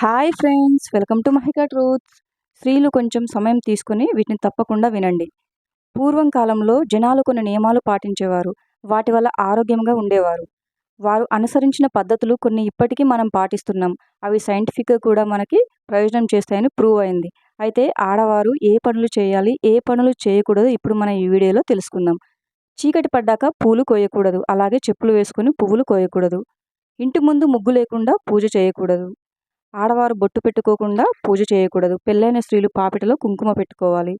Hi friends welcome to Mahika truths. స్త్రీలు కొంచెం సమయం తీసుకుని వీటిని తప్పకుండా వినండి. పూర్వం కాలంలో జనాలు కొన్ని నియమాలు పాటించేవారు. వాటి వల్ల ఆరోగ్యంగా ఉండేవారు. వారు అనుసరించిన పద్ధతులు కొన్ని ఇప్పటికీ మనం పాటిస్తున్నాం. అవి సైంటిఫిక్గా కూడా మనకి ప్రయోజనం చేస్తాయని ప్రూవ్ అయింది. అయితే ఆడవారు ఏ పనులు చేయాలి ఏ పనులు చేయకూడదు ఇప్పుడు మనం ఈ వీడియోలో తెలుసుకుందాం. చీకటి పడ్డాక పూలు కోయకూడదు. అలాగే చెప్పులు వేసుకొని పువ్వులు కోయకూడదు. ఇంటి ముందు ముగ్గు లేకుండా పూజ చేయకూడదు. ఆడవారు బొట్టు పెట్టుకోకుండా పూజ చేయకూడదు. పెళ్ళైన స్త్రీలు పాపిటలో కుంకుమ పెట్టుకోవాలి.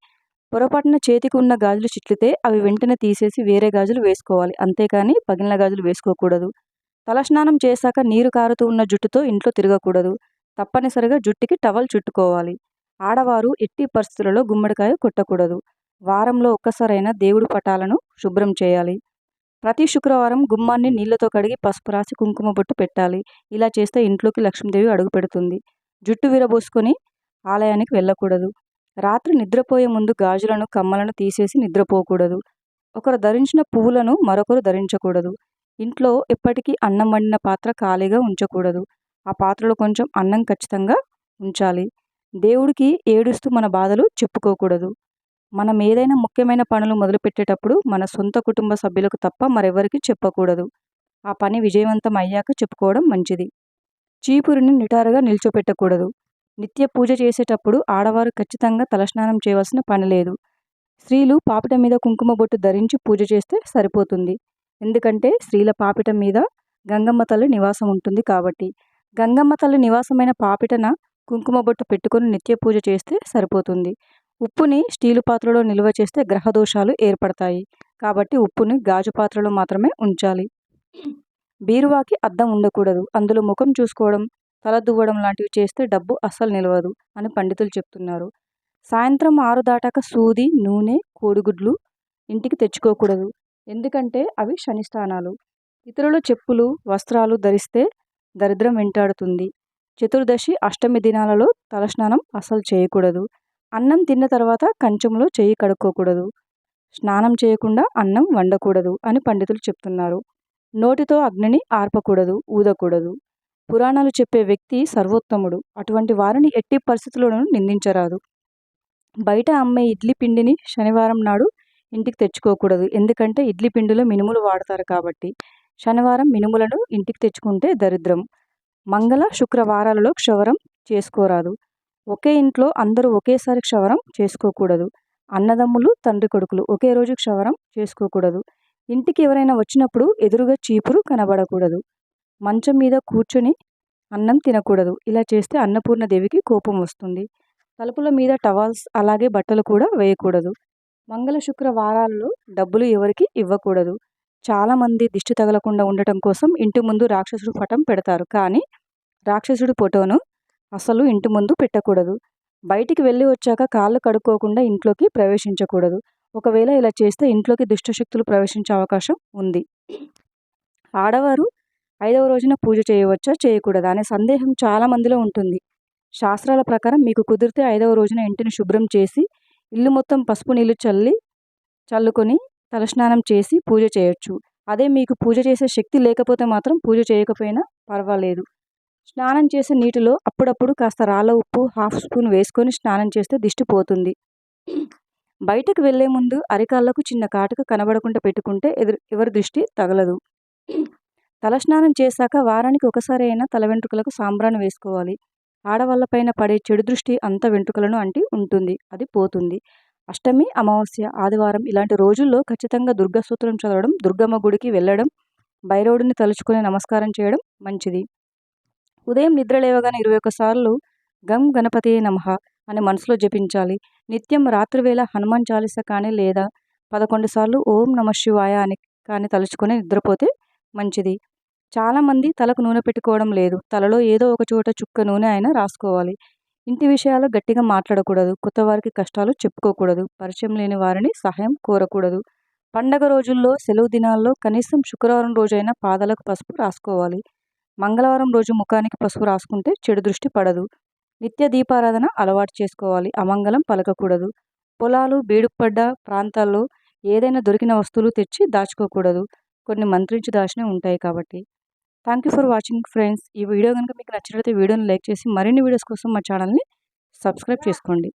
పొరపాటున చేతికి ఉన్న గాజులు చిట్లితే అవి వెంటనే తీసేసి వేరే గాజులు వేసుకోవాలి. అంతేకాని పగిలిన గాజులు వేసుకోకూడదు. తలస్నానం చేశాక నీరు కారుతూ ఉన్న జుట్టుతో ఇంట్లో తిరగకూడదు. తప్పనిసరిగా జుట్టుకి టవల్ చుట్టుకోవాలి. ఆడవారు ఎట్టి పరిస్థితులలో గుమ్మడికాయ కొట్టకూడదు. వారంలో ఒక్కసారైనా దేవుడు పటాలను శుభ్రం చేయాలి. ప్రతి శుక్రవారం గుమ్మాన్ని నీళ్ళతో కడిగి పసుపు రాసి కుంకుమ బొట్టు పెట్టాలి. ఇలా చేస్తే ఇంట్లోకి లక్ష్మీదేవి అడుగు పెడుతుంది. జుట్టు విరబోసుకొని ఆలయానికి వెళ్ళకూడదు. రాత్రి నిద్రపోయే ముందు గాజులను కమ్మలను తీసేసి నిద్రపోకూడదు. ఒకరు ధరించిన పువ్వులను మరొకరు ధరించకూడదు. ఇంట్లో ఎప్పటికీ అన్నం వండిన పాత్ర ఖాళీగా ఉంచకూడదు. ఆ పాత్రలో కొంచెం అన్నం ఖచ్చితంగా ఉంచాలి. దేవుడికి ఏడుస్తూ మన బాధలు చెప్పుకోకూడదు. మనం ఏదైనా ముఖ్యమైన పనులు మొదలుపెట్టేటప్పుడు మన సొంత కుటుంబ సభ్యులకు తప్ప మరెవరికి చెప్పకూడదు. ఆ పని విజయవంతం అయ్యాక చెప్పుకోవడం మంచిది. చీపురిని నిటారుగా నిల్చోపెట్టకూడదు. నిత్య పూజ చేసేటప్పుడు ఆడవారు ఖచ్చితంగా తలస్నానం చేయవలసిన పని లేదు. స్త్రీలు పాపిట మీద కుంకుమ బొట్టు ధరించి పూజ చేస్తే సరిపోతుంది. ఎందుకంటే స్త్రీల పాపిట మీద గంగమ్మ తల్లి నివాసం ఉంటుంది కాబట్టి. గంగమ్మ తల్లి నివాసమైన పాపిటన కుంకుమ బొట్టు పెట్టుకొని నిత్య పూజ చేస్తే సరిపోతుంది. ఉప్పుని స్టీలు పాత్రలో నిల్వ చేస్తే గ్రహదోషాలు ఏర్పడతాయి. కాబట్టి ఉప్పుని గాజు పాత్రలో మాత్రమే ఉంచాలి. బీరువాకి అద్దం ఉండకూడదు. అందులో ముఖం చూసుకోవడం తల దువ్వడం లాంటివి చేస్తే డబ్బు అస్సలు నిలవదు అని పండితులు చెప్తున్నారు. సాయంత్రం ఆరు దాటాక సూది నూనె కోడిగుడ్లు ఇంటికి తెచ్చుకోకూడదు. ఎందుకంటే అవి శనిస్థానాలు. ఇతరుల చెప్పులు వస్త్రాలు ధరిస్తే దరిద్రం వెంటాడుతుంది. చతుర్దశి అష్టమి దినాలలో తలస్నానం అస్సలు చేయకూడదు. అన్నం తిన్న తర్వాత కంచంలో చేయి కడుక్కోకూడదు. స్నానం చేయకుండా అన్నం వండకూడదు అని పండితులు చెప్తున్నారు. నోటితో అగ్నిని ఆర్పకూడదు ఊదకూడదు. పురాణాలు చెప్పే వ్యక్తి సర్వోత్తముడు. అటువంటి వారిని ఎట్టి పరిస్థితుల్లోనూ నిందించరాదు. బయట అమ్మే ఇడ్లీ పిండిని శనివారం నాడు ఇంటికి తెచ్చుకోకూడదు. ఎందుకంటే ఇడ్లీ పిండిలో మినుములు వాడతారు కాబట్టి. శనివారం మినుములను ఇంటికి తెచ్చుకుంటే దరిద్రం. మంగళ శుక్రవారాలలో క్షవరం చేసుకోరాదు. ఒకే ఇంట్లో అందరూ ఒకేసారి క్షవరం చేసుకోకూడదు. అన్నదమ్ములు తండ్రి కొడుకులు ఒకే రోజు క్షవరం చేసుకోకూడదు. ఇంటికి ఎవరైనా వచ్చినప్పుడు ఎదురుగా చీపురు కనబడకూడదు. మంచం మీద కూర్చొని అన్నం తినకూడదు. ఇలా చేస్తే అన్నపూర్ణదేవికి కోపం వస్తుంది. తలుపుల మీద టవాల్స్ అలాగే బట్టలు కూడా వేయకూడదు. మంగళ శుక్రవారాల్లో డబ్బులు ఎవరికి ఇవ్వకూడదు. చాలామంది దిష్టి తగలకుండా ఉండటం కోసం ఇంటి ముందు రాక్షసుడు పటం పెడతారు. కానీ రాక్షసుడి ఫోటోను అసలు ఇంటి ముందు పెట్టకూడదు. బయటికి వెళ్ళి వచ్చాక కాళ్ళు కడుక్కోకుండా ఇంట్లోకి ప్రవేశించకూడదు. ఒకవేళ ఇలా చేస్తే ఇంట్లోకి దుష్టశక్తులు ప్రవేశించే అవకాశం ఉంది. ఆడవారు ఐదవ రోజున పూజ చేయవచ్చా? చేయకూడదా? అనే సందేహం చాలామందిలో ఉంటుంది. శాస్త్రాల ప్రకారం మీకు కుదిరితే ఐదవ రోజున ఇంటిని శుభ్రం చేసి ఇల్లు మొత్తం పసుపు నీళ్ళు చల్లి చల్లుకొని తలస్నానం చేసి పూజ చేయొచ్చు. అదే మీకు పూజ చేసే శక్తి లేకపోతే మాత్రం పూజ చేయకపోయినా పర్వాలేదు. స్నానం చేసే నీటిలో అప్పుడప్పుడు కాస్త రాళ్ళ ఉప్పు హాఫ్ స్పూన్ వేసుకొని స్నానం చేస్తే దిష్టి పోతుంది. బయటకు వెళ్ళే ముందు అరికాళ్ళకు చిన్న కాటుక కనబడకుండా పెట్టుకుంటే ఎదురు ఎవరి దృష్టి తగలదు. తలస్నానం చేశాక వారానికి ఒకసారి అయినా తల వెంట్రుకలకు సాంబ్రాన్ని వేసుకోవాలి. ఆడవాళ్ళపైన పడే చెడు దృష్టి అంత వెంట్రుకలను అంటి ఉంటుంది. అది పోతుంది. అష్టమి అమావాస్య ఆదివారం ఇలాంటి రోజుల్లో ఖచ్చితంగా దుర్గా సూత్రం చదవడం దుర్గమ్మ గుడికి వెళ్ళడం భైరవుడిని తలుచుకుని నమస్కారం చేయడం మంచిది. ఉదయం నిద్ర లేవగానే ఇరవై ఒక్కసార్లు గం గణపతి నమః అని మనసులో జపించాలి. నిత్యం రాత్రివేళ హనుమాన్ చాలీస కానీ లేదా పదకొండు సార్లు ఓం నమ శివాయ అని కానీ తలుచుకొని నిద్రపోతే మంచిది. చాలామంది తలకు నూనె పెట్టుకోవడం లేదు. తలలో ఏదో ఒక చోట చుక్క నూనె అయినా రాసుకోవాలి. ఇంటి విషయాలు గట్టిగా మాట్లాడకూడదు. కొత్త వారికి కష్టాలు చెప్పుకోకూడదు. పరిచయం లేని వారిని సహాయం కోరకూడదు. పండగ రోజుల్లో సెలవు దినాల్లో కనీసం శుక్రవారం రోజైనా పాదాలకు పసుపు రాసుకోవాలి. మంగళవారం రోజు ముఖానికి పసుపు రాసుకుంటే చెడు దృష్టి పడదు. నిత్య దీపారాధన అలవాటు చేసుకోవాలి. అమంగళం పలకకూడదు. పొలాలు బీడుపడ్డ ప్రాంతాల్లో ఏదైనా దొరికిన వస్తువులు తెచ్చి దాచుకోకూడదు. కొన్ని మంత్రించి దాచినవి ఉంటాయి కాబట్టి. Thank you for watching friends ఈ వీడియో కనుక మీకు నచ్చినట్లయితే వీడియోని లైక్ చేసి మరిన్ని వీడియోస్ కోసం మా ఛానల్ని సబ్స్క్రైబ్ చేసుకోండి.